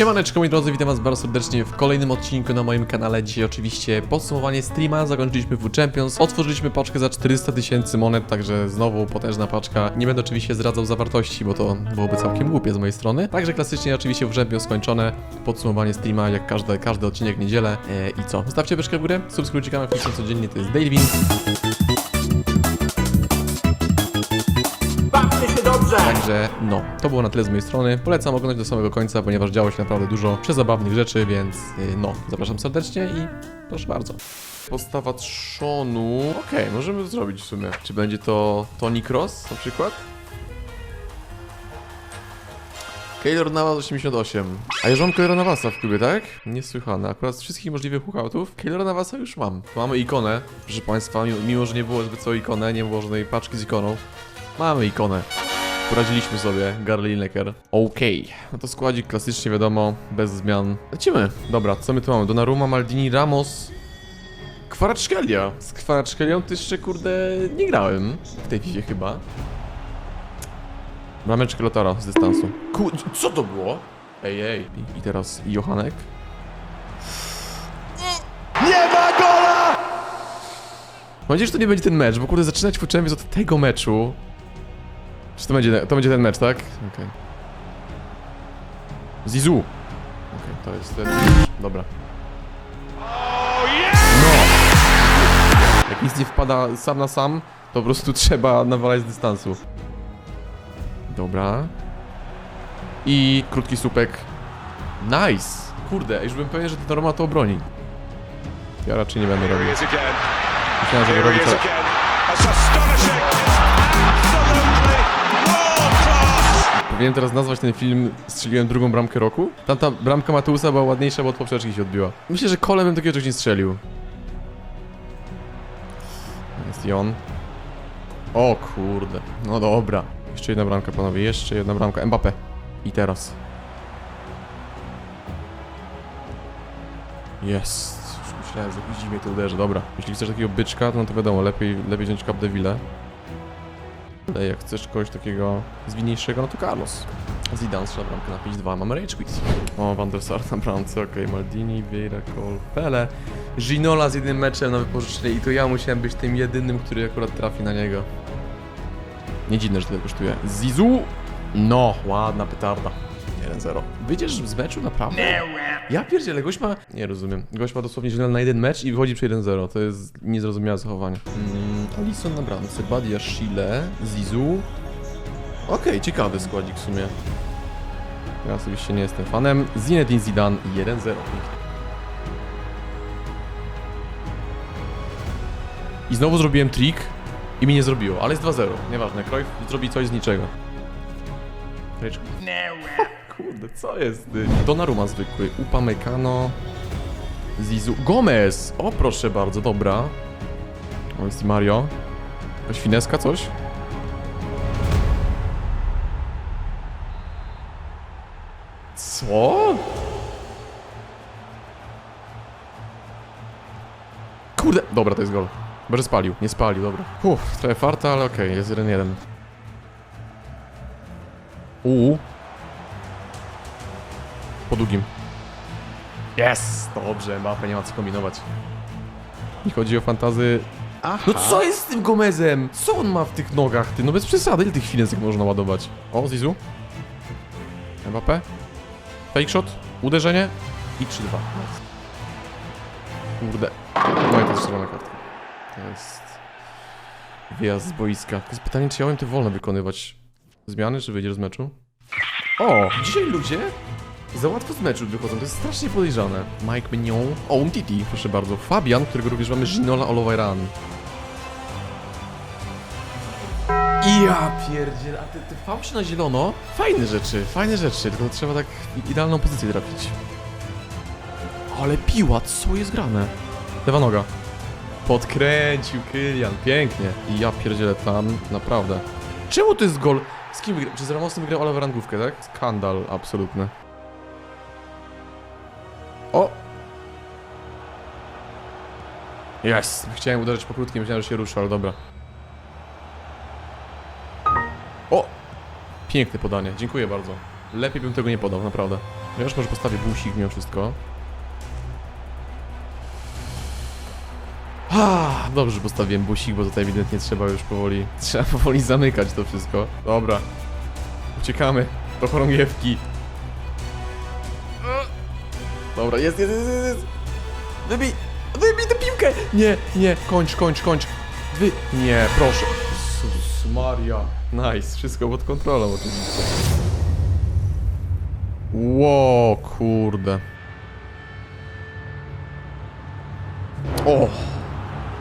Siemaneczko moi drodzy, witam was bardzo serdecznie w kolejnym odcinku na moim kanale. Dzisiaj oczywiście podsumowanie streama, zakończyliśmy w Champions, otworzyliśmy paczkę za 400 tysięcy monet, także znowu potężna paczka. Nie będę oczywiście zdradzał zawartości, bo to byłoby całkiem głupie z mojej strony. Także klasycznie oczywiście w Champions skończone, podsumowanie streama jak każdy, każdy odcinek w niedzielę. E, I co? Zostawcie beczkę w górę, subskrybujcie kanał, wpiszcie codziennie, to jest Daily. Także no, to było na tyle z mojej strony. Polecam oglądać do samego końca, ponieważ działo się naprawdę dużo przezabawnych rzeczy, więc yy, no, zapraszam serdecznie i proszę bardzo. Postawa trzonu. Okej, możemy to zrobić w sumie. Czy będzie to Tony Cross na przykład? Keylor Navas 88. A już mam Keylora Navasa w klubie, tak? Niesłychane. Akurat z wszystkich możliwych hookoutów Keylora Navasa już mam. Mamy ikonę, proszę państwa, mimo że nie było zbyt co ikonę, nie było żadnej paczki z ikoną. Mamy ikonę. Poradziliśmy sobie, Gary Lineker. Okej, no to składzik klasycznie wiadomo, bez zmian. Lecimy. Dobra, co my tu mamy? Donnarumma, Maldini, Ramos, Kwaracszkelia. Z Kwaracszkelią to jeszcze kurde nie grałem w tej FIFA chyba. Brameczkę Lotara z dystansu. Ku... co to było? Ej, ej. I, teraz Johanek. Nie ma gola! Mam nadzieję, że to nie będzie ten mecz, bo kurde zaczynać w od tego meczu. Czy to będzie, to będzie ten mecz, tak? Okej. Zizu. Okej, to jest ten. Dobra. No! Jak nic nie wpada sam na sam, to po prostu trzeba nawalać z dystansu. Dobra. I krótki słupek. Nice! Kurde, już bym pewien, że to norma to obroni. Ja raczej nie będę robił. Myślałem, że robi to. Powinienem teraz nazwać ten film Strzeliłem drugą bramkę roku? Tamta bramka Mateusa była ładniejsza, bo od poprzeczki się odbiła. Myślę, że kolem bym takiego czegoś nie strzelił. Jest i on. O kurde. No dobra. Jeszcze jedna bramka, panowie. Jeszcze jedna bramka. Mbappe. I teraz. Jest. Myślałem, że jakoś dziwnie to uderzy. Dobra. Jeśli chcesz takiego byczka, to, no to wiadomo, lepiej, lepiej wziąć Capdeville. Jak chcesz kogoś takiego zwinniejszego, no to Carlos. Zidane strzela bramkę na 5-2, mamy rage quit. O, Van der Sar na bramce, okej, Maldini, Vieira, Cole, Pele. Ginola z jednym meczem na wypożyczenie i to ja musiałem być tym jedynym, który akurat trafi na niego. Nie dziwne, że tyle kosztuje. Zizu! No, ładna petarda. 1-0. Wyjdziesz z meczu naprawdę? Ja pierdzielę, gość ma... Nie rozumiem. Gość ma dosłownie źle na jeden mecz i wychodzi przy 1-0. To jest niezrozumiałe zachowanie. Mm, Alisson na bramce, Badia, Shile, Zizu. Okej, ciekawy składzik w sumie. Ja osobiście nie jestem fanem. Zinedine Zidane 1-0. Pięknie. I znowu zrobiłem trik i mi nie zrobiło, ale jest 2-0. Nieważne, Cruyff zrobi coś z niczego. Ryczku. Kurde, co jest? ty? Donnarumma zwykły, Upamecano, Zizu, Gomez! O, proszę bardzo, dobra. O, jest Mario. Jakaś fineska, coś? Co? Kurde, dobra, to jest gol. Chyba, że spalił. Nie spalił, dobra. Uff, trochę farta, ale okej, jest 1-1. Uuu. Po długim. Jest! Dobrze, Mbappe nie ma co kombinować. Nie chodzi o fantazy... No co jest z tym Gomezem? Co on ma w tych nogach, ty? No bez przesady, ile tych finesek można ładować? O, Zizu. Mbappe. Fake shot. Uderzenie. I 3-2. Nice. Kurde. No i to jest czerwona kartka. To jest... Wyjazd z boiska. To jest pytanie, czy ja mam te wolne wykonywać zmiany, czy wyjdziesz z meczu? O! Dzisiaj ludzie za łatwo z meczu wychodzą, to jest strasznie podejrzane. Mike Mignon. O, Umtiti, proszę bardzo. Fabian, którego również mamy, Ginola Oloveran. Ja pierdziel, a te, te fałszy na zielono? Fajne rzeczy, fajne rzeczy, tylko trzeba tak idealną pozycję trafić. Ale piła, co jest grane? Lewa noga. Podkręcił Kylian, pięknie. I ja pierdzielę tam, naprawdę. Czemu to jest gol? Z kim wygrał? Czy z Ramosem wygrał Oliver Rangówkę, tak? Skandal absolutny. O! Jest! Chciałem uderzyć po krótkim, myślałem, że się ruszy, ale dobra. O! Piękne podanie, dziękuję bardzo. Lepiej bym tego nie podał, naprawdę. Chociaż może postawię busik mimo wszystko. Ah, dobrze, że postawiłem busik, bo tutaj ewidentnie trzeba już powoli, trzeba powoli zamykać to wszystko. Dobra. Uciekamy do chorągiewki. Dobra, jest, jest, jest, jest, jest. Wybij, wybij tę piłkę! Nie, nie, kończ, kończ, kończ. Wy... Nie, proszę. Jezus Maria. Nice, wszystko pod kontrolą oczywiście. Ło, kurde. O!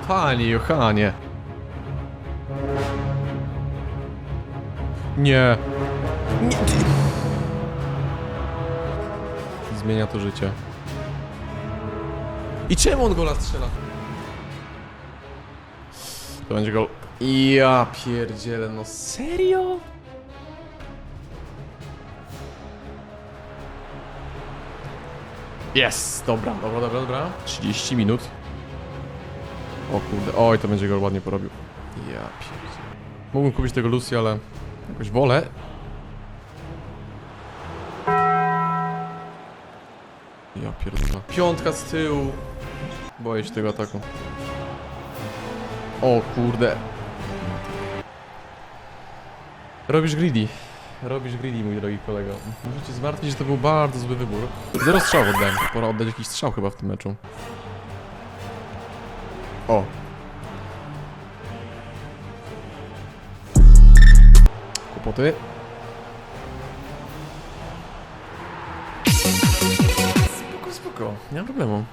Panie Johanie. Nie. Nie. Zmienia to życie. I czemu on gola strzela? To będzie gol. Ja pierdzielę, no serio? Jest! Dobra, dobra, dobra, dobra. 30 minut. O kurde, oj, to będzie go ładnie porobił. Ja pierdzielę. Mógłbym kupić tego Lucy, ale jakoś wolę. Ja pierdolę. Piątka z tyłu. Boję się tego ataku. O kurde. Robisz greedy. Robisz greedy, mój drogi kolego. Cię zmartwić, że to był bardzo zły wybór. Zero strzał oddałem. Pora oddać jakiś strzał chyba w tym meczu. O. Kłopoty. Spoko. Nie ma problemu.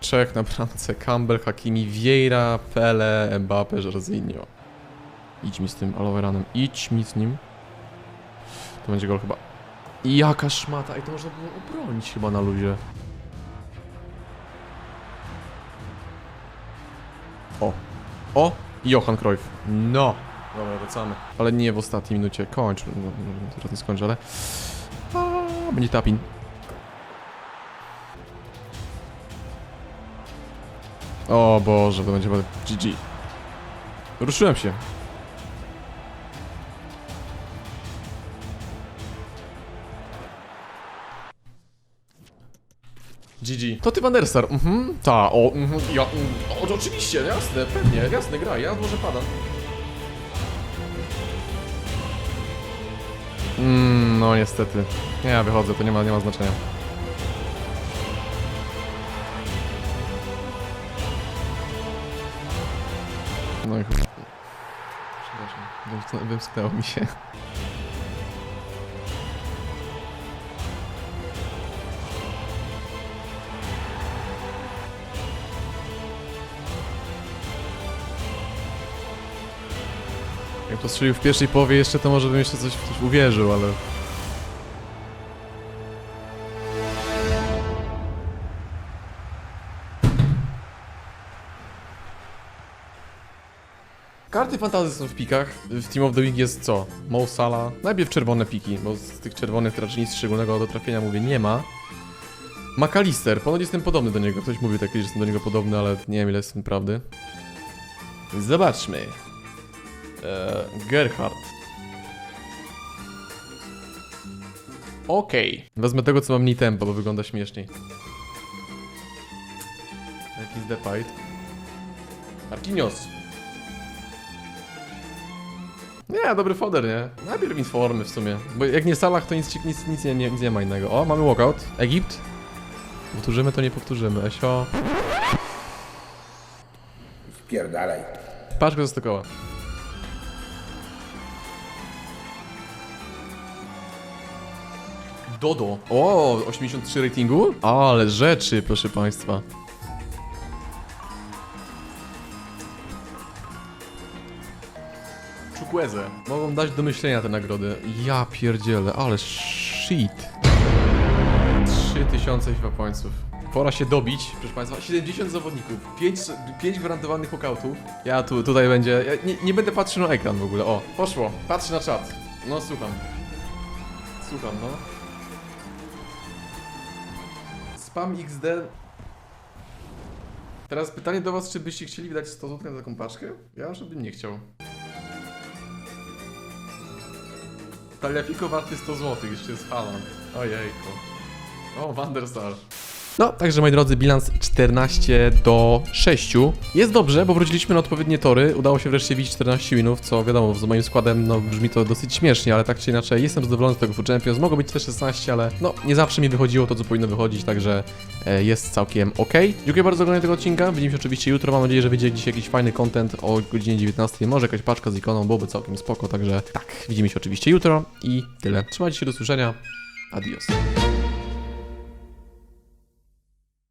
Trzech na bramce. Campbell, Hakimi, Vieira, Pele, Mbappe, Jorginho. Idź mi z tym Aloweranem. Idź mi z nim. To będzie gol chyba. Jaka szmata. I to można było obronić chyba na luzie. O. O! Johan Cruyff. No! Dobra, wracamy. Ale nie w ostatniej minucie. Kończ. No, no, teraz nie skończę, ale... A, będzie tapin. O Boże, to będzie GG. Ruszyłem się. GG. To ty Van der Sar. Mhm. Ta, o, mhm. Ja, mm, o, oczywiście, jasne, pewnie, jasne, gra, ja może padam. Mm, no niestety. Nie, ja wychodzę, to nie ma, nie ma znaczenia. No i chyba. Przepraszam, wymsknęło mi się. Postrzelił w pierwszej połowie jeszcze, to może bym jeszcze coś, coś uwierzył, ale... Karty fantazy są w pikach. W Team of the Week jest co? Mo Salah. Najpierw czerwone piki, bo z tych czerwonych raczej nic szczególnego do trafienia mówię nie ma. McAllister, ponoć jestem podobny do niego. Ktoś mówił taki, że jestem do niego podobny, ale nie wiem ile jest w tym prawdy. Zobaczmy. Eee, Gerhard. Okej. Wezmę tego, co ma mniej tempo, bo wygląda śmieszniej. Jakiś Depay. Marquinhos. Nie, dobry foder, nie? Najpierw informy w sumie. Bo jak nie Salah, to nic, nic, nic, nie, nie, nic nie ma innego. O, mamy walkout. Egipt. Powtórzymy, to nie powtórzymy. Esio. Wpierdalaj. Patrz go zastokoła. Dodo. O, 83 ratingu? Ale rzeczy, proszę państwa. Chukwueze. Mogą dać do myślenia te nagrody. Ja pierdzielę, ale shit. 3000 chyba pońców. Pora się dobić, proszę Państwa. 70 zawodników, 5, 5 gwarantowanych walkoutów. Ja tu, tutaj będzie. Ja nie, nie będę patrzył na ekran w ogóle. O, poszło. Patrzę na czat. No słucham. Słucham, no. Spam XD. Teraz pytanie do was, czy byście chcieli wydać 100 zł na taką paczkę? Ja już bym nie chciał. Taliafiko warty 100 zł, jeszcze jest Haaland. Ojejku. O, Van der Sar. No, także moi drodzy, bilans 14 do 6. Jest dobrze, bo wróciliśmy na odpowiednie tory. Udało się wreszcie widzieć 14 winów, co wiadomo, z moim składem no, brzmi to dosyć śmiesznie, ale tak czy inaczej jestem zadowolony z tego Food Champions. Mogło być też 16, ale no nie zawsze mi wychodziło to, co powinno wychodzić, także e, jest całkiem ok. Dziękuję bardzo za oglądanie tego odcinka. Widzimy się oczywiście jutro. Mam nadzieję, że wyjdzie dziś jakiś fajny content o godzinie 19. Może jakaś paczka z ikoną, byłoby całkiem spoko, także tak, widzimy się oczywiście jutro i tyle. Trzymajcie się do usłyszenia. Adios.